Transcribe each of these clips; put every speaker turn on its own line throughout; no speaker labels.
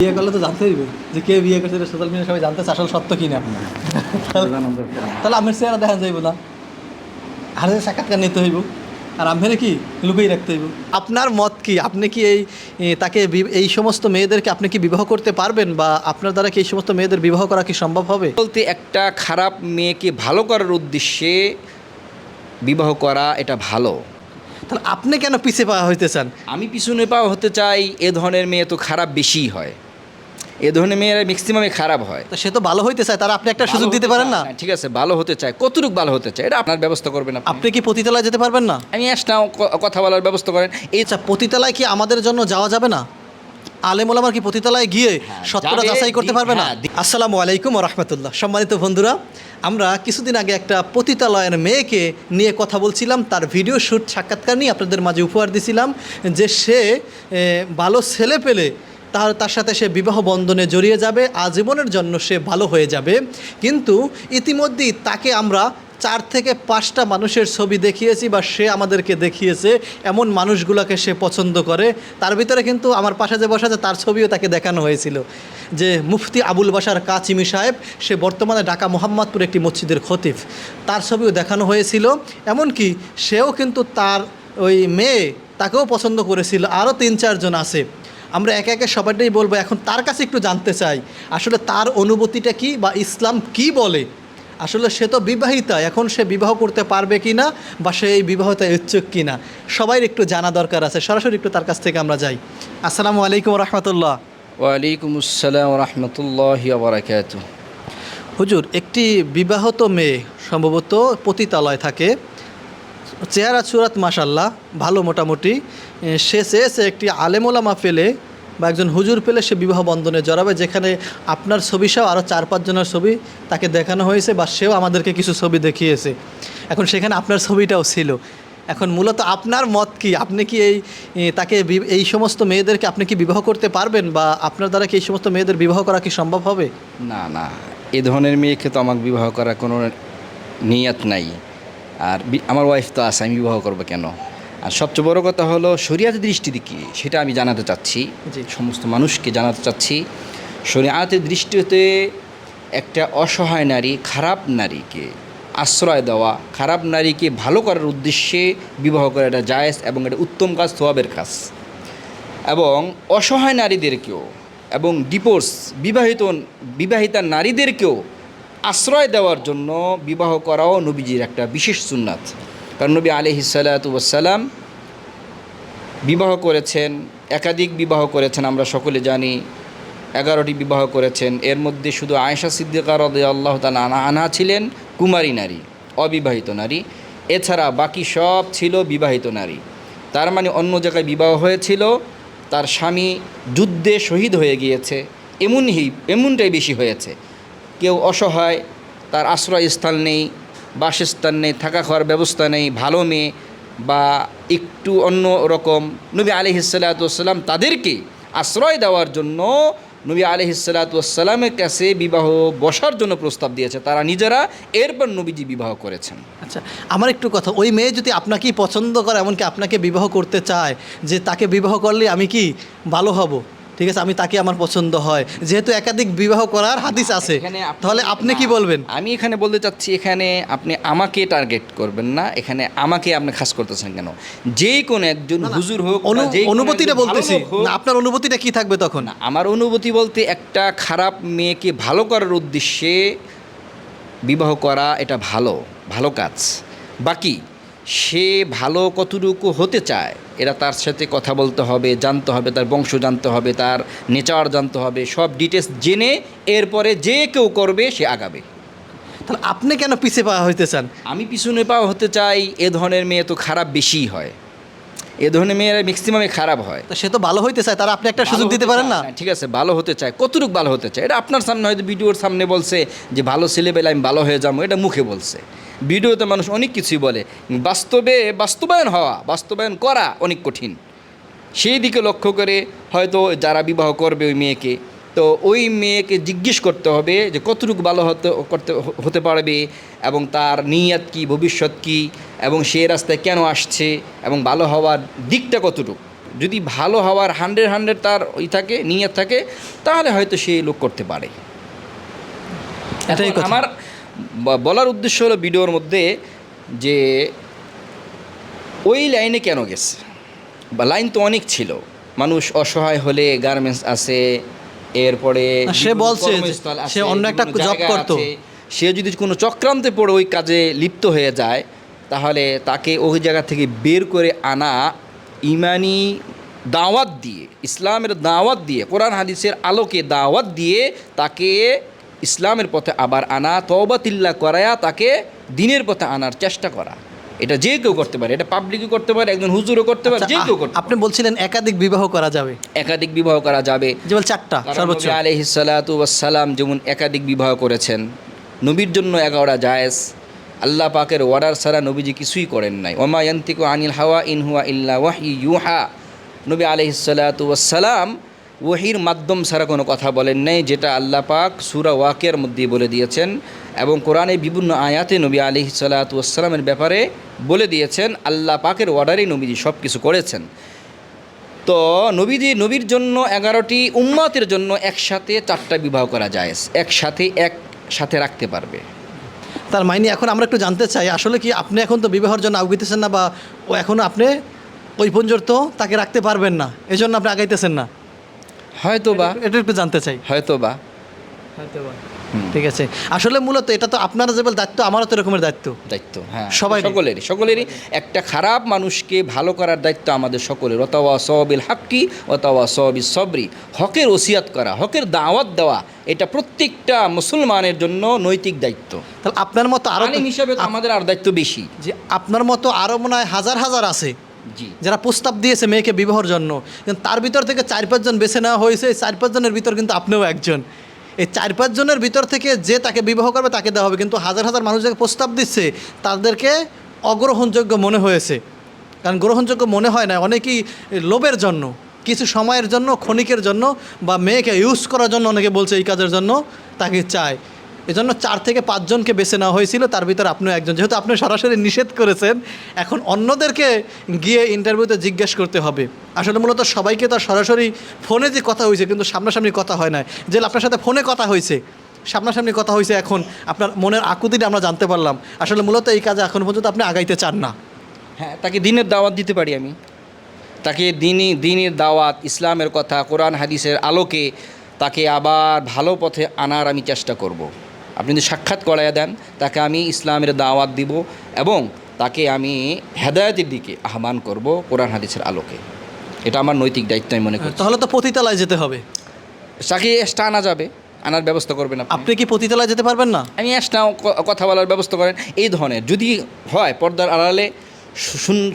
বিয়ে করলে তো জানতে হইবে যে কে বিয়ে করছে সোশ্যাল মিডিয়া সবাই জানতে আসলে সত্য কিনা। তাহলে আমের চেহারা দেখা যাইব না। আরে সাক্ষাৎকার নিতে হইব। আর আমের কি? লুকিয়ে রাখতে হইব। আপনার মত কি? আপনি কি এই তাকে এই সমস্ত মেয়েদেরকে আপনি কি বিবাহ করতে পারবেন বা আপনার দ্বারা কি এই সমস্ত মেয়েদের বিবাহ করা কি সম্ভব হবে?
বলতে একটা খারাপ মেয়েকে ভালো করার উদ্দেশ্যে বিবাহ করা এটা ভালো।
তাহলে আপনি কেন পিছিয়ে পাওয়া হইতে চান?
আমি পিছনে পাওয়া হতে চাই এ ধরনের মেয়ে তো খারাপ বেশিই হয়। এ ধরনের মেয়েরা ম্যাক্সিমামে খারাপ হয়।
তো সে তো ভালো হইতে চায় তারা আপনি একটা সুযোগ দিতে পারেন না?
হ্যাঁ, ঠিক আছে ভালো হতে চায় কতটুকু ভালো হতে চায় এটা আপনার ব্যবস্থা করবেন আপনি।
আপনি কি পতিতলায় যেতে পারবেন না?
আমি আসলাম কথা বলার ব্যবস্থা করেন। এই
পতিতলায় কি আমাদের জন্য যাওয়া যাবে না? আলেম ওলামার কি পতিতলায় গিয়ে সত্যটা যাচাই করতে পারবে না?
হ্যাঁ,
আসসালামু আলাইকুম রহমতুল্লাহ। সম্মানিত বন্ধুরা আমরা কিছুদিন আগে একটা পতিতালয়ের মেয়েকে নিয়ে কথা বলছিলাম। তার ভিডিও শ্যুট সাক্ষাৎকার নিয়ে আপনাদের মাঝে উপহার দিছিলাম যে সে ভালো ছেলে পেলে তার তার সাথে সে বিবাহ বন্ধনে জড়িয়ে যাবে, আজীবনের জন্য সে ভালো হয়ে যাবে। কিন্তু ইতিমধ্যেই তাকে আমরা চার থেকে পাঁচটা মানুষের ছবি দেখিয়েছি বা সে আমাদেরকে দেখিয়েছে, এমন মানুষগুলোকে সে পছন্দ করে। তার ভিতরে কিন্তু আমার পাশে যে বসা তার ছবিও তাকে দেখানো হয়েছিল। যে মুফতি আবুল বাসার কাচিমি সাহেব, সে বর্তমানে ঢাকা মোহাম্মদপুর একটি মসজিদের খতিফ তার ছবিও দেখানো হয়েছিল। এমনকি সেও কিন্তু তার ওই মেয়ে তাকেও পছন্দ করেছিল। আরও তিন চারজন আছে। আমরা একে একে সবাইটাই বলব এখন তার কাছে একটু জানতে চাই আসলে তার অনুভূতিটা কি বা ইসলাম কি বলে? আসলে সে তো বিবাহিতা এখন সে বিবাহ করতে পারবে কি না বা সে এই বিবাহতে ইচ্ছুক কি না সবাই একটু জানা দরকার আছে সরাসরি একটু তার কাছ থেকে আমরা যাই। আসসালামু আলাইকুম রহমতুল্লাহ
ওয়ালাইকুম আসসালাম রহমতুল্লাহ বারাকাতু
হুজুর একটি বিবাহত মেয়ে সম্ভবত পতিতালয় থাকে চেহারা চুরাত মাসাল্লাহ ভালো মোটামুটি সে চেয়েছে একটি আলেমোলামা পেলে বা একজন হুজুর পেলে সে বিবাহ বন্ধনে জড়াবে, যেখানে আপনার ছবি সহ আরও চার পাঁচজনের ছবি তাকে দেখানো হয়েছে বা সেও আমাদেরকে কিছু ছবি দেখিয়েছে। এখন সেখানে আপনার ছবিটাও ছিল। এখন মূলত আপনার মত কি? আপনি কি এই তাকে এই সমস্ত মেয়েদেরকে আপনি কি বিবাহ করতে পারবেন বা আপনার দ্বারা কি এই সমস্ত মেয়েদের বিবাহ করা কি সম্ভব হবে?
না না। এ ধরনের মেয়েকে তো আমাকে বিবাহ করার কোনো নিয়ত নাই। আর আমার ওয়াইফ তো আছে, আমি বিবাহ করব কেন? আর সবচেয়ে বড় কথা হলো শরিয়াতের দৃষ্টিতে কি সেটা আমি জানাতে চাচ্ছি। সমস্ত মানুষকে জানাতে চাচ্ছি শরিয়াতের দৃষ্টিতে একটা অসহায় নারী খারাপ নারীকে আশ্রয় দেওয়া খারাপ নারীকে ভালো করার উদ্দেশ্যে বিবাহ করা এটা জায়েজ এবং এটা উত্তম কাজ সোয়াবের কাজ। এবং অসহায় নারীদেরকেও এবং ডিপোর্স বিবাহিত বিবাহিতা নারীদেরকেও আশ্রয় দেওয়ার জন্য বিবাহ করাও নবীজির একটা বিশেষ সুন্নাত। কারণ নবী আলহি সাল্লাতুসাল্লাম বিবাহ করেছেন, একাধিক বিবাহ করেছেন, আমরা সকলে জানি, এগারোটি বিবাহ করেছেন। এর মধ্যে শুধু আয়েশা সিদ্দিকার আল্লাহ তালা আনা ছিলেন কুমারী নারী, অবিবাহিত নারী। এছাড়া বাকি সব ছিল বিবাহিত নারী। তার মানে অন্য জায়গায় বিবাহ হয়েছিল, তার স্বামী যুদ্ধে শহীদ হয়ে গিয়েছে, এমনই, এমনটাই বেশি হয়েছে। কেউ অসহায়, তার আশ্রয়স্থল নেই বাসস্থান নেই, থাকা খাওয়ার ব্যবস্থা নেই, ভালো মেয়ে বা একটু অন্য রকম, নবী আলহিসাল্লাতুসাল্লাম তাদেরকে আশ্রয় দেওয়ার জন্য নবী আলহিসাল্লাতুসাল্লামের কাছে বিবাহ বসার জন্য প্রস্তাব দিয়েছে। তারা নিজেরা এরপর নবীজি বিবাহ করেছেন।
আচ্ছা আমার একটু কথা, ওই মেয়ে যদি আপনাকেই পছন্দ করে, এমনকি আপনাকে বিবাহ করতে চায়, যে তাকে বিবাহ করলে আমি কি ভালো হব? ঠিক আছে আমি তাকে আমার পছন্দ হয়। যেহেতু একাধিক বিবাহ করার হাদিস আছে তাহলে আপনি কি বলবেন?
আমি এখানে বলতে চাচ্ছি এখানে আপনি আমাকে টার্গেট করবেন না এখানে আমাকে আপনি খাস করতেছেন কেন? যে কোনো একজন হুজুর হোক
অনুভূতিটা বলতেছি। আপনার অনুভূতিটা কি থাকবে তখন?
আমার অনুভূতি বলতে একটা খারাপ মেয়েকে ভালো করার উদ্দেশ্যে বিবাহ করা এটা ভালো ভালো কাজ। বাকি সে ভালো কতটুকু হতে চায় এরা তার সাথে কথা বলতে হবে জানতে হবে তার বংশ জানতে হবে তার নেচার জানতে হবে সব ডিটেলস জেনে এরপরে যে কেউ করবে সে আগাবে।
তাহলে আপনি কেন পিছিয়ে পাওয়া হইতে চান?
আমি পিছনে পাওয়া হতে চাই এ ধরনের মেয়ে তো খারাপ বেশিই হয়। এ ধরনের মেয়েরা ম্যাক্সিমামে খারাপ হয়।
তো সে তো ভালো হইতে চায় তারা আপনি একটা সুযোগ দিতে পারেন না?
হ্যাঁ, ঠিক আছে ভালো হতে চায় কতটুকু ভালো হতে চায় এটা আপনার সামনে হয়তো ভিডিওর সামনে বলছে যে ভালো ছেলে পেলে আমি ভালো হয়ে যাব এটা মুখে বলছে। ভিডিওতে মানুষ অনেক কিছুই বলে বাস্তবে বাস্তবায়ন হওয়া বাস্তবায়ন করা অনেক কঠিন। সেই দিকে লক্ষ্য করে হয়তো যারা বিবাহ করবে ওই মেয়েকে তো ওই মেয়েকে জিজ্ঞেস করতে হবে যে কতটুকু ভালো হতে করতে হতে পারবে এবং তার নিয়াত কি ভবিষ্যৎ কি এবং সে রাস্তায় কেন আসছে এবং ভালো হওয়ার দিকটা কতটুকু? যদি ভালো হওয়ার হান্ড্রেড হান্ড্রেড তার ওই থাকে নিয়ত থাকে তাহলে হয়তো সে লোক করতে পারে।
এটাই।
আমার বলার উদ্দেশ্য হলো ভিডিওর মধ্যে যে ওই লাইনে কেন গেছে? বা লাইন তো অনেক ছিল। মানুষ অসহায় হলে গার্মেন্টস আছে এরপরে
সে বলছে সে অন্য একটা
জব
করতো।
সে যদি কোনো চক্রান্তে পড়ে ওই কাজে লিপ্ত হয়ে যায় তাহলে তাকে ওই জায়গা থেকে বের করে আনা ইমানি দাওয়াত দিয়ে ইসলামের দাওয়াত দিয়ে কোরআন হাদিসের আলোকে দাওয়াত দিয়ে তাকে ইসলামের পথে আবার আনা তওবাতিল্লা করায়া তাকে দিনের পথে আনার চেষ্টা করা এটা যে কেউ করতে পারে এটা পাবলিকও করতে পারে একজন হুজুরও করতে পারে
আচ্ছা,
যে কেউ করতে
আপনি বলছিলেন একাধিক বিবাহ করা যাবে।
একাধিক বিবাহ করা যাবে।
যেমন চারটা সর্বোচ্চ।
আলহিসাল্লাতু সালাম যেমন একাধিক বিবাহ করেছেন নবীর জন্য এগারোটা জায়েজ। আল্লাহ পাকের ওয়ার্ডার সারা নবীজি কিছুই করেন নাই। ওমা ইয়ান্তিকু আনিল হাওয়া ইন হুয়া ইল্লা ওয়াহি ইউহা। নবী আলহিসাল্লাতু সালাম ওহির মাধ্যম ছাড়া কোনো কথা বলেন নাই যেটা আল্লাহ পাক সুরা ওয়াকের মধ্যে বলে দিয়েছেন। এবং কোরআনে বিভিন্ন আয়াতে নবী আলহিসাল্লাতু সালামের ব্যাপারে বলে দিয়েছেন আল্লাহ পাকের অর্ডারেই নবীজি সব কিছু করেছেন। তো নবীজি নবীর জন্য এগারোটি উম্মাতের জন্য একসাথে চারটা বিবাহ করা যায় একসাথে এক সাথে রাখতে পারবে।
তার মাইনে এখন আমরা একটু জানতে চাই আসলে কি আপনি এখন তো বিবাহের জন্য আগাইতেছেন না বা ও এখনও আপনি ওই পর্যন্ত তাকে রাখতে পারবেন না? এই জন্য আপনি আগাইতেছেন না?
হয়তো বা
এটা একটু জানতে চাই।
হয়তো বা হুম।
ঠিক আছে? আসলে মূলত এটা তো আপনার যে দায়িত্ব আমারও তো এরকমের দায়িত্ব।
দায়িত্ব হ্যাঁ।
সবাই
সকলেরই সকলেরই একটা খারাপ মানুষকে ভালো করার দায়িত্ব আমাদের সকলের। অতাওয়া সবিল হাক্কি অতাওয়া সবিল সবরি। হকের ওসিয়াত করা হকের দাওয়াত দেওয়া এটা প্রত্যেকটা মুসলমানের জন্য নৈতিক দায়িত্ব।
তাহলে আপনার মতো
আলিম হিসাবে তো আমাদের আর দায়িত্ব বেশি।
যে আপনার মতো আরও মনে হয় হাজার হাজার আছে।
জি।
যারা প্রস্তাব দিয়েছে মেয়েকে বিবাহর জন্য। কিন্তু তার ভিতর থেকে চার পাঁচজন বেছে নেওয়া হয়েছে চার পাঁচজনের ভিতর কিন্তু আপনিও একজন। এই চার পাঁচজনের ভিতর থেকে যে তাকে বিবাহ করবে তাকে দেওয়া হবে। কিন্তু হাজার হাজার মানুষ যাকে প্রস্তাব দিচ্ছে, তাদেরকে অগ্রহণযোগ্য মনে হয়েছে। কারণ গ্রহণযোগ্য মনে হয় না, অনেকেই লোভের জন্য, কিছু সময়ের জন্য, ক্ষণিকের জন্য বা মেয়েকে ইউজ করার জন্য অনেকে বলছে এই কাজের জন্য তাকে চায়। এজন্য চার থেকে পাঁচজনকে বেছে নেওয়া হয়েছিল। তার ভিতরে আপনিও একজন। যেহেতু আপনি সরাসরি নিষেধ করেছেন, এখন অন্যদেরকে গিয়ে ইন্টারভিউতে জিজ্ঞেস করতে হবে। আসলে মূলত সবাইকে তো সরাসরি ফোনে যে কথা হয়েছে, কিন্তু সামনাসামনি কথা হয় না যে আপনার সাথে ফোনে কথা হয়েছে, সামনাসামনি কথা হয়েছে এখন, আপনার মনের আকুতিটা আমরা জানতে পারলাম। আসলে মূলত এই কাজে এখন পর্যন্ত আপনি আগাইতে চান না।
হ্যাঁ তাকে দিনের দাওয়াত দিতে পারি আমি। তাকে দিনই, দিনের দাওয়াত, ইসলামের কথা, কোরআন, হাদিসের আলোকে তাকে আবার ভালো পথে আনার আমি চেষ্টা করব। আপনি যদি সাক্ষাৎ করাইয়া দেন তাকে আমি ইসলামের দাওয়াত দিব এবং তাকে আমি হেদায়তের দিকে আহ্বান করব কোরআন হাদিসের আলোকে। এটা আমার নৈতিক দায়িত্ব আমি মনে করি
তাহলে তো পতিতালায় যেতে হবে।
তাকে এসটা আনা যাবে আনার ব্যবস্থা করবেন আপনি।
আপনি কি পতিতালায় যেতে পারবেন না?
আমি এসটাও কথা বলার ব্যবস্থা করেন। এই ধরনের যদি হয় পর্দার আড়ালে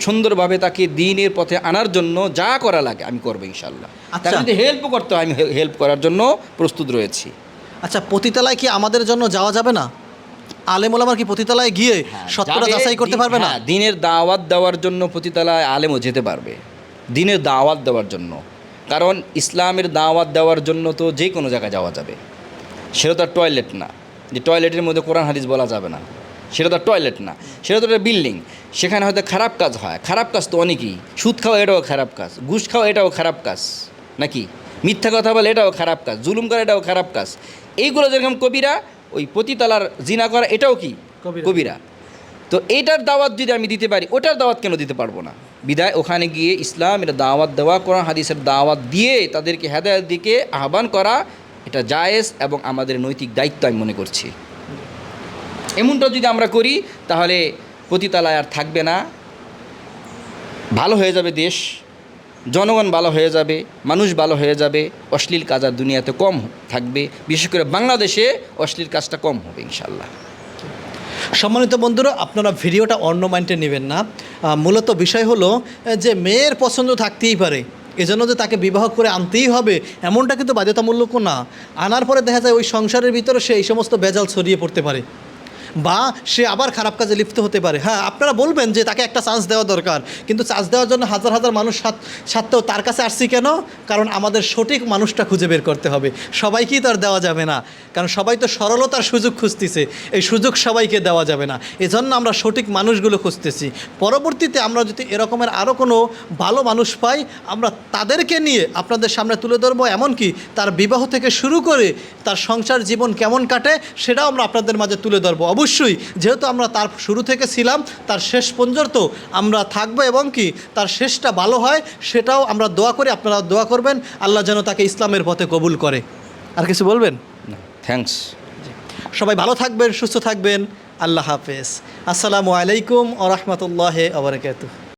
সুন্দরভাবে তাকে দিনের পথে আনার জন্য যা করা লাগে আমি করব ইনশাল্লাহ।
আচ্ছা।
তাকে যদি হেল্প করতে হয় আমি হেল্প করার জন্য প্রস্তুত রয়েছি।
আচ্ছা পতিতালায় কি আমাদের জন্য যাওয়া যাবে না? আলেমুলামার কি পতিতালায় গিয়ে সত্যটা যাচাই করতে পারবে না?
হ্যাঁ, দিনের দাওয়াত দেওয়ার জন্য প্রতিতলায় আলেমও যেতে পারবে। দিনের দাওয়াত দেওয়ার জন্য। কারণ ইসলামের দাওয়াত দেওয়ার জন্য তো যে কোনো জায়গায় যাওয়া যাবে। সেটা তো আর টয়লেট না। যে টয়লেটের মধ্যে কোরআন হাদিস বলা যাবে না। সেটা তো টয়লেট না। সেটা তো একটা বিল্ডিং সেখানে হয়তো খারাপ কাজ হয়। খারাপ কাজ তো অনেকই। সুদ খাওয়া এটাও খারাপ কাজ। ঘুষ খাওয়া এটাও খারাপ কাজ। নাকি? মিথ্যা কথা বলে এটাও খারাপ কাজ জুলুম করা এটাও খারাপ কাজ। এইগুলো যেরকম কবিরা ওই পতিতালার জিনা করা এটাও কি?
কবিরা।
কবিরা। তো এইটার দাওয়াত যদি আমি দিতে পারি ওটার দাওয়াত কেন দিতে পারব না? বিদায় ওখানে গিয়ে ইসলাম এটা দাওয়াত দেওয়া কোরআন হাদিসের দাওয়াত দিয়ে তাদেরকে হেদায়ত দিকে আহ্বান করা এটা জায়েজ এবং আমাদের নৈতিক দায়িত্ব আমি মনে করছি। এমনটা যদি আমরা করি তাহলে পতিতালায় আর থাকবে না। ভালো হয়ে যাবে দেশ। জনগণ ভালো হয়ে যাবে, মানুষ ভালো হয়ে যাবে, অশ্লীল কাজ আর দুনিয়াতে কম থাকবে, বিশেষ করে বাংলাদেশে অশ্লীল কাজটা কম হবে ইনশাল্লাহ
সম্মানিত বন্ধুরা, আপনারা ভিডিওটা অন্য মাইন্ডে নেবেন না। মূলত বিষয় হলো যে মেয়ের পছন্দ থাকতেই পারে, এজন্য যে তাকে বিবাহ করে আনতেই হবে, এমনটা কিন্তু বাধ্যতামূলক না। আনার পরে দেখা যায় ওই সংসারের ভিতরে সে এই সমস্ত বেজাল ছড়িয়ে পড়তে পারে। বা সে আবার খারাপ কাজে লিপ্ত হতে পারে। হ্যাঁ আপনারা বলবেন যে তাকে একটা চান্স দেওয়া দরকার, কিন্তু চান্স দেওয়ার জন্য হাজার হাজার মানুষ সাথেও তার কাছে আসছি কেন? কারণ আমাদের সঠিক মানুষটা খুঁজে বের করতে হবে। সবাইকেই তো আর দেওয়া যাবে না, কারণ সবাই তো সরলতার সুযোগ খুঁজতেছে। এই সুযোগ সবাইকে দেওয়া যাবে না। এজন্য আমরা সঠিক মানুষগুলো খুঁজতেছি। পরবর্তীতে আমরা যদি এরকমের আরও কোনো ভালো মানুষ পাই, আমরা তাদেরকে নিয়ে আপনাদের সামনে তুলে ধরবো। এমনকি তার বিবাহ থেকে শুরু করে তার সংসার জীবন কেমন কাটে, সেটাও আমরা আপনাদের মাঝে তুলে ধরবো। অবশ্যই যেহেতু আমরা তার শুরু থেকে ছিলাম তার শেষ পর্যন্ত আমরা থাকব এবং কি তার শেষটা ভালো হয় সেটাও আমরা দোয়া করি আপনারা দোয়া করবেন আল্লাহ যেন তাকে ইসলামের পথে কবুল করে। আর কিছু বলবেন?
থ্যাংকস
সবাই ভালো থাকবেন সুস্থ থাকবেন আল্লাহ হাফেজ। আসসালামু আলাইকুম ও রহমতুল্লাহ আবরকাত